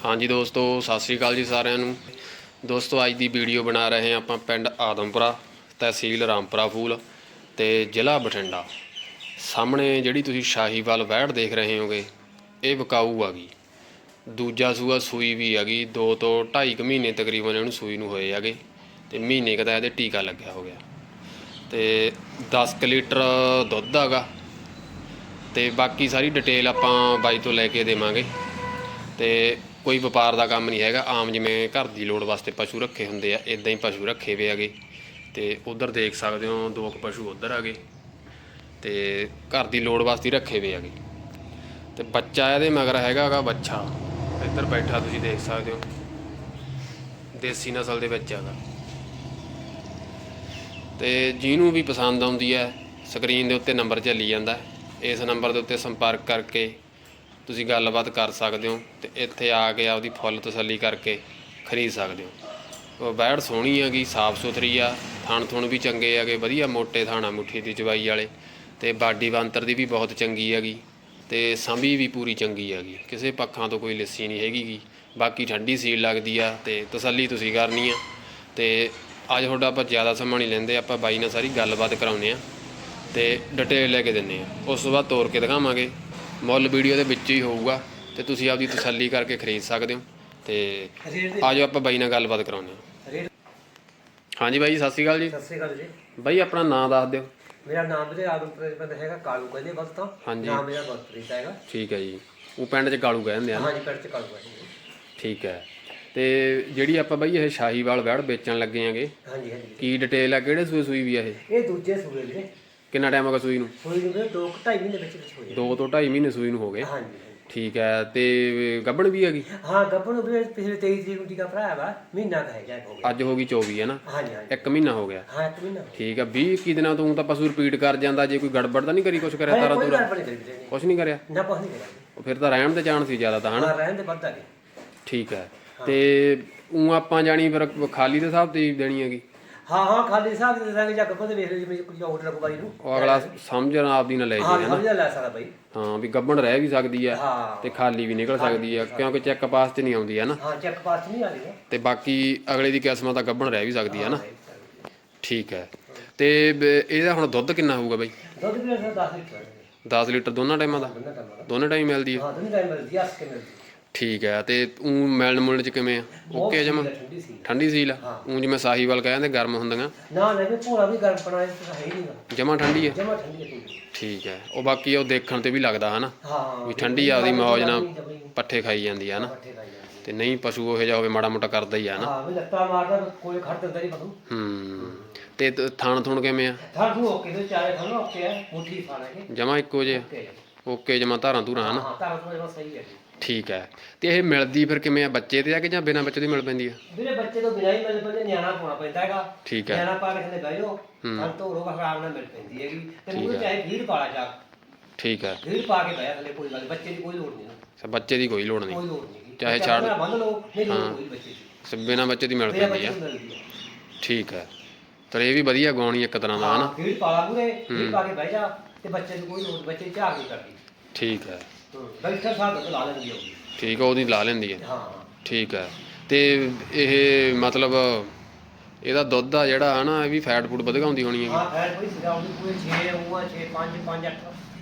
ਹਾਂਜੀ ਦੋਸਤੋ, ਸਤਿ ਸ੍ਰੀ ਅਕਾਲ ਜੀ ਸਾਰਿਆਂ ਨੂੰ। ਦੋਸਤੋ, ਅੱਜ ਦੀ ਵੀਡੀਓ ਬਣਾ ਰਹੇ ਹਾਂ ਆਪਾਂ ਪਿੰਡ ਆਦਮਪੁਰਾ ਤਹਿਸੀਲ ਰਾਮਪੁਰਾ ਫੂਲ ਤੇ ਜ਼ਿਲ੍ਹਾ ਬਠਿੰਡਾ। ਸਾਹਮਣੇ ਜਿਹੜੀ ਤੁਸੀਂ ਸ਼ਾਹੀਵਾਲ ਵਹਿੜ ਦੇਖ ਰਹੇ ਹੋਗੇ, ਇਹ ਵਿਕਾਊ ਆ ਗਈ। ਦੂਜਾ ਸੂਆ ਸੂਈ ਵੀ ਹੈਗੀ 2 ਤੋਂ 2.5 ਕੁ ਮਹੀਨੇ ਤਕਰੀਬਨ ਇਹਨੂੰ ਸੂਈ ਨੂੰ ਹੋਏ ਹੈਗੇ ਤੇ ਮਹੀਨੇ ਕੁ ਦਾ ਇਹਦੇ ਟੀਕਾ ਲੱਗਿਆ ਹੋ ਗਿਆ। ਤੇ 10 ਕੁ ਲੀਟਰ ਦੁੱਧ ਹੈਗਾ ਤੇ ਬਾਕੀ ਸਾਰੀ ਡਿਟੇਲ ਆਪਾਂ ਬਾਈ ਤੋਂ ਲੈ ਕੇ ਦੇਵਾਂਗੇ। ਤੇ ਕੋਈ ਵਪਾਰ ਦਾ ਕੰਮ ਨਹੀਂ ਹੈਗਾ। ਆਮ ਜਿਵੇਂ ਘਰ ਦੀ ਲੋੜ ਵਾਸਤੇ ਪਸ਼ੂ ਰੱਖੇ ਹੁੰਦੇ ਆ ਇਦਾਂ ਹੀ ਪਸ਼ੂ ਰੱਖੇ ਵੇ ਹੈਗੇ। ਤੇ ਉਧਰ ਦੇਖ ਸਕਦੇ ਹੋ, ਦੋ ਕੁ ਪਸ਼ੂ ਉਧਰ ਹੈਗੇ। ਤੇ ਘਰ ਦੀ ਲੋੜ ਵਾਸਤੇ ਹੀ ਰੱਖੇ ਵੇ ਹੈਗੇ। ਤੇ ਬੱਚਾ ਇਹਦੇ ਮਗਰ ਹੈਗਾ ਹੈਗਾ ਬੱਚਾ। ਇੱਧਰ ਬੈਠਾ ਤੁਸੀਂ ਦੇਖ ਸਕਦੇ ਹੋ। ਦੇਸੀ ਨਸਲ ਦੇ ਵਿੱਚ ਹੈਗਾ। ਤੇ ਜਿਹਨੂੰ ਵੀ ਪਸੰਦ ਆਉਂਦੀ ਹੈ, ਸਕਰੀਨ ਦੇ ਉੱਤੇ ਨੰਬਰ ਚੱਲੀ ਜਾਂਦਾ। ਇਸ ਨੰਬਰ ਦੇ ਉੱਤੇ ਸੰਪਰਕ ਕਰਕੇ ਤੁਸੀਂ ਗੱਲਬਾਤ ਕਰ ਸਕਦੇ ਹੋ ਤੇ ਇੱਥੇ ਆ ਕੇ ਆਪਦੀ ਫੁੱਲ ਤਸੱਲੀ ਕਰਕੇ ਖਰੀਦ ਸਕਦੇ ਹੋ। ਉਹ ਬੈੜ ਸੋਹਣੀ ਹੈਗੀ, ਸਾਫ਼ ਸੁਥਰੀ ਆ, ਥਣ ਥੁਣ ਵੀ ਚੰਗੇ ਹੈਗੇ, ਵਧੀਆ ਮੋਟੇ ਥਾਣਾ ਮੁੱਠੀ ਦੀ ਚਵਾਈ ਵਾਲੇ ਤੇ ਬਾਡੀ ਬੰਤਰ ਦੀ ਵੀ ਬਹੁਤ ਚੰਗੀ ਹੈਗੀ ਤੇ ਸੰਭੀ ਵੀ ਪੂਰੀ ਚੰਗੀ ਹੈਗੀ। ਕਿਸੇ ਪੱਖਾਂ ਤੋਂ ਕੋਈ ਲੱਸੀ ਨਹੀਂ ਹੈਗੀ ਗੀ। ਬਾਕੀ ਠੰਡੀ ਸੀਲ ਲੱਗਦੀ ਆ ਤੇ ਤਸੱਲੀ ਤੁਸੀਂ ਕਰਨੀ ਆ ਤੇ ਅੱਜ ਤੁਹਾਡਾ ਆਪਾਂ ਜ਼ਿਆਦਾ ਸਮਾਂ ਨਹੀਂ ਲੈਂਦੇ, ਆਪਾਂ ਬਾਈ ਨਾਲ ਸਾਰੀ ਗੱਲਬਾਤ ਕਰਾਉਂਦੇ ਆ ਤੇ ਡਿਟੇਲ ਲੈ ਕੇ ਦਿੰਨੇ ਆ। ਉਸ ਤੋਂ ਬਾਅਦ ਤੋਰ ਕੇ ਦਿਖਾਵਾਂਗੇ। ਮੁੱਲ ਵੀਡੀਓ ਦੇ ਵਿੱਚ ਹੀ ਹੋਊਗਾ ਤੇ ਤੁਸੀਂ ਆਪਦੀ ਤਸੱਲੀ ਕਰਕੇ ਖਰੀਦ ਸਕਦੇ ਹੋ ਤੇ ਆਜੋ ਆਪਾਂ ਬਾਈ ਨਾਲ ਗੱਲਬਾਤ ਕਰਾਉਂਦੇ ਰੇਟ ਹਾਂਜੀ ਬਾਈ ਸਤਿ ਸ਼੍ਰੀ ਅਕਾਲ ਜੀ। ਸਤਿ ਸ੍ਰੀ ਅਕਾਲ ਜੀ। ਬਾਈ ਆਪਣਾ ਨਾਮ ਦੱਸ ਦਿਓ। ਮੇਰਾ ਨਾਮ ਵੀਰੇ ਆਦਮਪੁਰ ਪਿੰਡ ਹੈਗਾ ਕਾਲੂ ਕਹਿੰਦੇ ਬਸ ਤਾਂ। ਨਾਮ ਮੇਰਾ ਗੁਰਪ੍ਰੀਤ ਹੈਗਾ। ਠੀਕ ਹੈ ਜੀ। ਉਹ ਪਿੰਡ 'ਚ ਕਾਲੂ ਕਹਿੰਦੇ ਆ ਹਾਂਜੀ ਪਿੰਡ ਚ ਕਾਲੂ ਹੈ ਠੀਕ ਹੈ। ਤੇ ਜਿਹੜੀ ਆਪਾਂ ਬਾਈ ਇਹ ਸ਼ਾਹੀਵਾਲ ਵੜ ਵੇਚਣ ਲੱਗੇ ਆਂਗੇ ਹਾਂਜੀ ਹਾਂਜੀ। ਕੀ ਡਿਟੇਲ ਆ? ਕਿਹੜੇ ਸੂਏ ਸੂਈ ਵੀ ਆ ਇਹ? ਇਹ ਦੂਜੇ ਸੂਏ ਵੀਰੇ। ਕਿੰਨਾ ਟਾਈਮ ਹੋ ਗਿਆ ਸੂਈ ਨੂੰ? ਸੂਈ ਨੂੰ ਵੀਰੇ ਦੋ ਕੁ ਢਾਈ ਮਹੀਨੇ ਵਿੱਚ ਵਿੱਚ ਹੋਏ 2 ਤੋਂ 2.5 ਮਹੀਨੇ ਸੂਈ ਨੂੰ ਹੋ ਗਏ। ਹਾਂਜੀ। ਠੀਕ ਹੈ ਤੇ ਗੱਬਣ ਵੀ ਹੈਗੀ? ਹਾਂ ਗੱਭਣ ਨੂੰ ਵੀਰੇ ਪਿਛਲੇ 23 ਤਰੀਕ ਨੂੰ ਟੀਕਾ ਭਰਾਇਆ ਵਾ ਮਹੀਨਾ ਕੁ ਹੈਗਾ ਹੋ ਗਿਆ। ਅੱਜ ਹੋ ਗਈ 24 ਹੈ ਨਾ? ਹਾਂਜੀ ਹਾਂਜੀ। ਇੱਕ ਮਹੀਨਾ ਹੋ ਗਿਆ। ਹਾਂ ਇੱਕ ਮਹੀਨਾ ਠੀਕ ਹੈ 20 21 ਦਿਨਾਂ ਤੋਂ ਤਾਂ ਪਸ਼ੂ ਰਿਪੀਟ ਕਰ ਜਾਂਦਾ ਜੇ ਕੋਈ ਗੜਬੜ ਤਾਂ ਨਹੀਂ ਕਰੀ ਕੁਛ ਕਰਿਆ ਤਾਰਾ ਨੇ। ਕੁਛ ਨਹੀਂ ਕਰਿਆ? ਨਾ ਕੁਛ ਨਹੀਂ ਕਰਿਆ। ਉਹ ਫਿਰ ਤਾਂ ਰਹਿਣ ਦੇ ਚਾਂਸ ਸੀ ਜ਼ਿਆਦਾ ਤਾਂ ਹਨਾ ਹਾਂ ਰਹਿਣ ਦੇ ਵੱਧ ਗਏ। ਠੀਕ ਹੈ ਤੇ ਉਹ ਆਪਾਂ ਜਾਣੀ ਫਿਰ ਖਾਲੀ ਦੇ ਹਿਸਾਬ ਤੇ ਹੀ ਦੇਣੀ ਹੈਗੀ। ਹਾਂ ਹਾਂ ਖਾਲੀ ਸਾਹਿਬ ਦੇ ਦਾਂਗੇ ਜਾਂ ਗੱਭਣ ਦੇ ਵੇਖ ਲਓ ਜਿਵੇਂ ਕੋਈ ਆਰਡਰ ਲੱਗੂ ਬਾਈ ਨੂੰ। ਉਹ ਅਗਲਾ ਸਮਝਣ ਆਪਦੀ ਨਾ ਲੈ ਹਾਂ ਜੇ ਸਮਝ ਲੈ ਸਕਦਾ ਬਾਈ। ਹਾਂ ਵੀ ਗੱਬਣ ਰਹਿ ਵੀ ਸਕਦੀ ਹੈ ਹਾਂ। ਤੇ ਖਾਲੀ ਵੀ ਨਿਕਲ ਸਕਦੀ ਹੈ ਕਿਉਂਕਿ ਚੈੱਕ ਪਾਸ ਤੇ ਨਹੀਂ ਆਉਂਦੀ ਹੈ ਨਾ। ਹਾਂ ਚੈੱਕ ਪਾਸ ਨਹੀਂ ਆ ਰਹੀ ਤੇ ਬਾਕੀ ਅਗਲੇ ਦੀ ਕਿਸਮਤ ਤਾਂ ਗੱਬਣ ਰਹਿ ਵੀ ਸਕਦੀ ਹੈ ਨਾ। ਠੀਕ ਹੈ। ਤੇ ਬ- ਇਹਦਾ ਹੁਣ ਦੁੱਧ ਕਿੰਨਾ ਹੋਊਗਾ ਬਾਈ? ਦੁੱਧ ਵੀ ਅਸਾਂ 10 ਲੀਟਰ 10 ਲੀਟਰ ਦੋਨਾਂ ਟਾਈਮਾਂ ਦਾ? ਦੋਨਾਂ ਟਾਈਮਾਂ ਦਾ। ਦੋਨੇ ਟਾਈਮ ਮਿਲਦੀ ਹੈ? ਹਾਂ ਦੋਨੇ ਟਾਈਮ ਮਿਲਦੀ ਆ ਅਸਕੇ ਮਿਲਦੀ ਠੀਕ ਹੈ ਤੇ ਉਹ ਮਿਲਣ ਮੁਲਣ ਚ ਕਿਵੇਂ ਆ? ਓਕੇ ਜਮਾ? ਠੰਡੀ ਸੀ ਠੰਡੀ ਸੀਲ ਆ? ਉਹ ਜਿਵੇਂ ਸਾਹੀਵਾਲ ਕਹਿੰਦੇ ਗਰਮ ਹੁੰਦੀਆਂ। ਨਾ ਲੈ ਕੇ ਭੋਰਾ ਵੀ ਗਰਮ ਪਣਾ ਇਸ ਹੈ ਹੀ ਨਹੀਂਗਾ ਜਮਾ ਠੰਡੀ ਆ? ਜਮਾ ਠੰਡੀ ਹੈ ਪੂਰੀ। ਠੀਕ ਹੈ ਉਹ ਬਾਕੀ ਉਹ ਦੇਖਣ ਤੇ ਵੀ ਲੱਗਦਾ ਹਨਾ? ਹਾਂ ਵੀ ਠੰਡੀ ਆ ਉਹਦੀ ਮੌਜ ਨਾਲ ਪੱਠੇ ਖਾਈ ਜਾਂਦੀ ਆ ਹਨਾ? ਪੱਠੇ ਖਾਈ ਜਾਂਦੇ ਤੇ ਨਹੀਂ ਪਸ਼ੂ ਉਹ ਜਿਹਾ ਹੋਵੇ ਮਾੜਾ ਮੋਟਾ ਕਰਦਾ ਹੀ ਆ ਨਾ ਹਾਂ ਵੀ ਲੱਤਾਂ ਮਾਰਦਾ ਕੋਈ ਖੜ ਦਿੰਦਾ ਨਹੀਂ ਪਸ਼ੂ। ਹੂੰ ਤੇ ਤ- ਥਣ ਥੁਣ ਕਿਵੇਂ ਆ? ਥਾਂ ਨੂੰ ਓਕੇ ਤੇ ਚਾਰੇ ਥਾਂ ਓਕੇ ਹੈ ਮੁੱਠੀ ਖਾਣਾ ਕੇ ਜਮਾ ਇੱਕੋ ਜਿਹੇ? ਓਕੇ। ਓਕੇ ਜਮਾ ਧਾਰਾਂ ਧੂਰਾਂ ਹਨਾ? ਹਾਂ ਤਾਂ ਜਮਾ ਸਹੀ ਹੈ ਠੀਕ ਹੈ। ਤੇ ਇਹ ਮਿਲਦੀ ਫਿਰ ਕਿਵੇਂ ਆ? ਬੱਚੇ ਤੇ ਆ ਕਿ ਜਾਂ ਬਿਨਾਂ ਬੱਚੇ ਦੀ ਮਿਲ ਪੈਂਦੀ ਆ? ਵੀਰੇ ਬੱਚੇ ਤੋਂ ਬਿਨਾਂ ਹੀ ਮਿਲ ਪੈਂਦੇ ਨਿਆਣਾ ਪਾਉਣਾ ਪੈਂਦਾ ਹੈਗਾ। ਠੀਕ ਹੈ। ਨਿਆਣਾ ਪਾ ਕੇ ਥੱਲੇ ਬਹਿ ਜਾਓ ਹਾਂ। ਤੋਂ ਰੋਗ ਆਰਾਮ ਨਾਲ ਮਿਲ ਪੈਂਦੀ ਹੈਗੀ। ਤੇ ਮੂੰਹ ਚਾਹੇ ਫੀਡ ਪਾਲਾ ਜਾ। ਠੀਕ ਹੈ। ਫੀਡ ਪਾ ਕੇ ਬਹਿਆ ਥੱਲੇ ਕੋਈ ਗੱਲ ਨੀ, ਬੱਚੇ ਦੀ ਕੋਈ ਲੋੜ ਨਹੀਂ ਅੱਛਾ, ਬੱਚੇ ਦੀ ਕੋਈ ਲੋੜ ਨਹੀਂ ਕੋਈ ਲੋੜ ਨਹੀਂ ਚਾਹੇ ਛੱਡ- ਬੰਨ ਲਓ ਨਹੀਂ ਲੋੜ ਕੋਈ ਬੱਚੇ ਦੀ। ਸ- ਬਿਨਾਂ ਬੱਚੇ ਦੀ ਮਿਲ ਮੇਰੇ ਪੈਂਦੀ ਬੱਚੇ ਆ। ਨੂੰ ਮਿਲਦੀ ਹੈ ਠੀਕ ਹੈ। ਤੇ ਇਹ ਵੀ ਵਧੀਆ ਗਾਉਣੀ ਇੱਕ ਤਰ੍ਹਾਂ ਦਾ ਹਨਾ। ਹਾਂ ਫੀਡ ਪਾਲਾ ਪੂਰੇ ਫੀਡ ਪਾ ਕੇ ਬਹਿ ਜਾ ਤੇ ਬੱਚੇ ਦੀ ਕੋਈ ਲੋੜ ਬੱਚੇ ਝਾਕ ਨਹੀਂ ਕਰਦੀ। ਠੀਕ ਹੈ। ਲਾ ਲੈਂਦੀ ਠੀਕ ਹੈ ਉਹਦੀ ਲਾ ਲੈਂਦੀ ਹੈ। ਹਾਂ। ਠੀਕ ਹੈ ਤੇ ਇਹ ਮਤਲਬ ਇਹਦਾ ਦੁੱਧ ਆ ਜਿਹੜਾ ਹਨਾ ਇਹ ਵੀ ਫੈਟ ਫੂਡ ਵਧਗਾਉਂਦੀ ਹੋਣੀ ਹੈ। ਹਾਂ ਫੈਟ ਕੋਈ ਸਿਰਾ ਉਹਦੀ ਪੂਰੇ 6 ਉਆ 6 5 5 8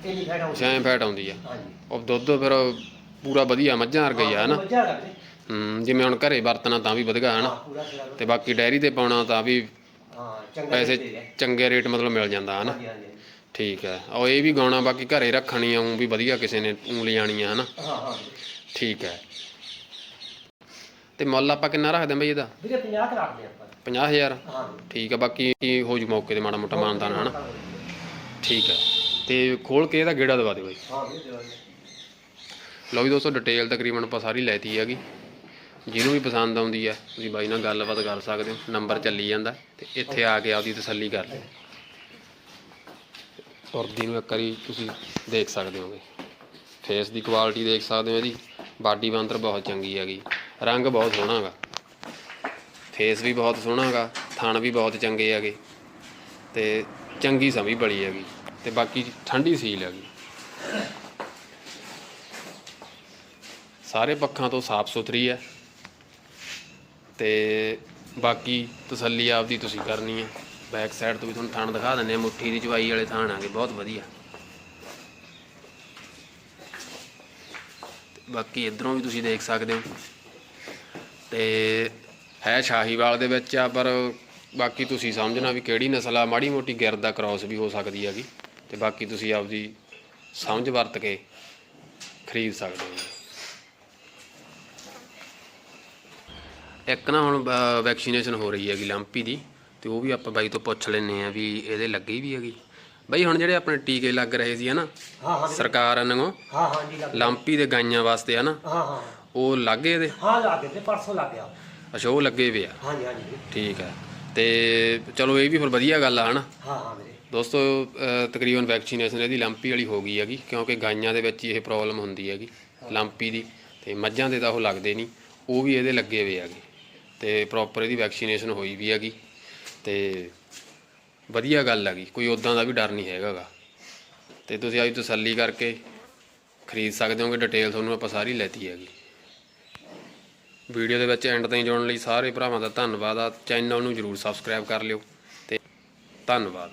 ਇੰਨੀ ਫੈਟ ਆਉਂਦੀ ਛੇ ਫੈਟ ਆਉਂਦੀ ਆ। ਹਾਂਜੀ। ਉਹ ਦੁੱਧ ਫਿਰ ਪੂਰਾ ਵਧੀਆ ਮੱਝਾਂ ਵਰਗਾ ਹੀ ਆ ਹਨਾ। ਬੱਚਾ ਹੂੰ। ਜਿਵੇਂ ਹੁਣ ਘਰੇ ਵਰਤਣਾ ਤਾਂ ਵੀ ਵਧਗਾ ਹਾਂ ਹਨਾ ਪੂਰਾ ਸਿਰਾ ਤੇ ਬਾਕੀ ਡੈਰੀ ਤੇ ਪਾਉਣਾ ਤਾਂ ਵੀ ਹਾਂ ਚੰਗਾ ਪੈਸੇ ਦੇ ਚੰਗੇ ਰੇਟ ਮਤਲਬ ਮਿਲ ਜਾਂਦਾ ਹਨਾ। ਹਾਂਜੀ ਹਾਂਜੀ। ਠੀਕ ਹੈ। ਉਹ ਇਹ ਵੀ ਗਾਉਣਾ ਬਾਕੀ ਘਰੇ ਰੱਖਣੀ ਆ ਉਹ ਵੀ ਵਧੀਆ ਕਿਸੇ ਨੇ ਲਿਜਾਣੀ ਆ ਹਨਾ? ਹਾਂ ਹਾਂ ਠੀਕ ਹੈ। ਤੇ ਮੁੱਲ ਆਪਾਂ ਕਿੰਨਾ ਰੱਖਦੇ ਆਂ ਬਈ ਇਹਦਾ? ਵੀਰੇ 50 ਕੁ ਰੱਖਦੇ ਆਪਾਂ। 50000 ਹਾਂ ਠੀਕ ਹੈ ਬਾਕੀ ਹੋ ਜੂ ਮੌਕੇ ਤੇ ਮਾੜਾ ਮੋਟਾ ਮਾਨਦਾਨ ਹਨਾ? ਠੀਕ ਹੈ। ਤੇ ਖੋਲ ਕੇ ਇਹਦਾ ਗੇੜਾ ਦਵਾ ਦੇ ਬਾਈ। ਹਾਂ ਵੀਰੇ ਦੇਵਾਂਗੇ ਲਓ ਵੀ ਦੋਸਤੋ ਡਿਟੇਲ ਤਕਰੀਬਨ ਆਪਾਂ ਸਾਰੀ ਲੈਤੀ ਹੈਗੀ। ਜਿਹਨੂੰ ਵੀ ਪਸੰਦ ਆਉਂਦੀ ਹੈ ਤੁਸੀਂ ਬਾਈ ਨਾਲ ਗੱਲਬਾਤ ਕਰ ਸਕਦੇ ਹੋ ਨੰਬਰ ਚੱਲੀ ਜਾਂਦਾ ਤੇ ਇੱਥੇ ਆ ਕੇ ਆਪਦੀ ਤਸੱਲੀ ਕਰ ਲਿਓ। ਤੁਰਦੀ ਨੂੰ ਇੱਕ ਵਾਰੀ ਤੁਸੀਂ ਦੇਖ ਸਕਦੇ ਹੋਗੇ। ਫੇਸ ਦੀ ਕੁਆਲਿਟੀ ਦੇਖ ਸਕਦੇ ਹੋ ਇਹਦੀ। ਬਾਡੀ ਬਾਂਦਰ ਬਹੁਤ ਚੰਗੀ ਹੈਗੀ। ਰੰਗ ਬਹੁਤ ਸੋਹਣਾ ਹੈਗਾ। ਫੇਸ ਵੀ ਬਹੁਤ ਸੋਹਣਾ ਹੈਗਾ। ਥਣ ਵੀ ਬਹੁਤ ਚੰਗੇ ਹੈਗੇ। ਤੇ ਚੰਗੀ ਸਮੀ ਬੜੀ ਹੈਗੀ। ਤੇ ਬਾਕੀ ਠੰਡੀ ਸੀਲ ਹੈਗੀ। ਸਾਰੇ ਪੱਖਾਂ ਤੋਂ ਸਾਫ਼ ਸੁਥਰੀ ਹੈ। ਤੇ ਬਾਕੀ ਤਸੱਲੀ ਆਪਦੀ ਤੁਸੀਂ ਕਰਨੀ ਹੈ। ਬੈਕ ਸਾਈਡ ਤੋਂ ਵੀ ਤੁਹਾਨੂੰ ਥਾਣ ਦਿਖਾ ਦਿੰਦੇ ਆ ਮੁੱਠੀ ਦੀ ਚਵਾਈ ਵਾਲੇ ਥਾਣ ਆਗੇ ਬਹੁਤ ਵਧੀਆ। ਬਾਕੀ ਇਧਰੋਂ ਵੀ ਤੁਸੀਂ ਦੇਖ ਸਕਦੇ ਹੋ। ਤੇ ਹੈ ਸ਼ਾਹੀਵਾਲ ਦੇ ਵਿੱਚ ਆ, ਪਰ ਬਾਕੀ ਤੁਸੀਂ ਸਮਝਣਾ ਵੀ ਕਿਹੜੀ ਨਸਲ ਆ, ਮਾੜੀ ਮੋਟੀ ਗਿਰ ਦਾ ਕ੍ਰਾਸ ਵੀ ਹੋ ਸਕਦੀ ਹੈਗੀ। ਤੇ ਬਾਕੀ ਤੁਸੀਂ ਆਪਦੀ ਸਮਝ ਵਰਤ ਕੇ ਖਰੀਦ ਸਕਦੇ ਹੋ। ਇੱਕ ਨਾ ਹੁਣ ਵੈਕਸੀਨੇਸ਼ਨ ਹੋ ਰਹੀ ਹੈਗੀ ਲੰਪੀ ਦੀ। ਤੇ ਉਹ ਵੀ ਆਪਾਂ ਬਾਈ ਤੋਂ ਪੁੱਛ ਲੈਨੇ ਆ ਵੀ ਇਹਦੇ ਲੱਗੀ ਵੀ ਹੈਗੀ। ਬਾਈ ਹੁਣ ਜਿਹੜੇ ਆਪਣੇ ਟੀਕੇ ਲੱਗ ਰਹੇ ਸੀ ਹਨਾ? ਹਾਂ ਹਾਂ ਸਰਕਾਰ ਵੱਲੋਂ ਹਾਂ ਹਾਂ ਜੀ ਲੱਗ ਲੰਪੀ ਦੇ ਗਾਈਆਂ ਵਾਸਤੇ ਹਨਾ? ਹਾਂ ਹਾਂ। ਉਹ ਲੱਗੇ ਇਹਦੇ? ਹਾਂ ਲੱਗ ਗਏ ਤੇ ਪਰਸੋਂ ਲੱਗ ਗਿਆ। ਅੱਛਾ ਉਹ ਲੱਗੇ ਵੇ ਆ? ਹਾਂਜੀ ਹਾਂਜੀ ਠੀਕ ਹੈ। ਤੇ ਚਲੋ ਇਹ ਵੀ ਫਿਰ ਵਧੀਆ ਗੱਲ ਆ ਹਨਾ? ਹਾਂ ਹਾਂ ਵੀਰੇ। ਦੋਸਤੋ ਅਹ ਤਕਰੀਬਨ ਵੈਕਸੀਨੇਸ਼ਨ ਇਹਦੀ ਲੰਪੀ ਵਾਲੀ ਹੋ ਗਈ ਹੈਗੀ ਕਿਉਂਕਿ ਗਾਈਆਂ ਦੇ ਵਿੱਚ ਹੀ ਇਹ ਪ੍ਰੋਬਲਮ ਹੁੰਦੀ ਹੈਗੀ ਲੰਪੀ ਦੀ। ਤੇ ਮੱਝਾਂ ਦੇ ਤਾਂ ਉਹ ਲੱਗਦੇ ਨਹੀਂ ਉਹ ਵੀ ਇਹਦੇ ਲੱਗੇ ਹੋਏ ਹੈਗੇ। ਤੇ ਪ੍ਰੋਪਰ ਇਹਦੀ ਵੈਕਸੀਨੇਸ਼ਨ ਹੋਈ ਵੀ ਹੈਗੀ। ਤੇ ਵਧੀਆ ਗੱਲ ਹੈਗੀ ਕੋਈ ਉਦਾਂ ਦਾ ਵੀ ਡਰ ਨਹੀਂ ਹੈਗਾਗਾ ਤੇ ਤੁਸੀਂ ਅੱਜ ਤਸੱਲੀ ਕਰਕੇ ਖਰੀਦ ਸਕਦੇ ਹੋਗੇ। ਡਿਟੇਲ ਤੁਹਾਨੂੰ ਆਪਾਂ ਸਾਰੀ ਲੈਤੀ ਹੈਗੀ। ਵੀਡੀਓ ਦੇ ਵਿੱਚ ਐਂਡ ਤਾਈਂ ਜੁੜਨ ਲਈ ਸਾਰੇ ਭਰਾਵਾਂ ਦਾ ਧੰਨਵਾਦ ਆ। ਚੈਨਲ ਨੂੰ ਜਰੂਰ ਸਬਸਕ੍ਰਾਈਬ ਕਰ ਲਿਓ ਤੇ ਧੰਨਵਾਦ।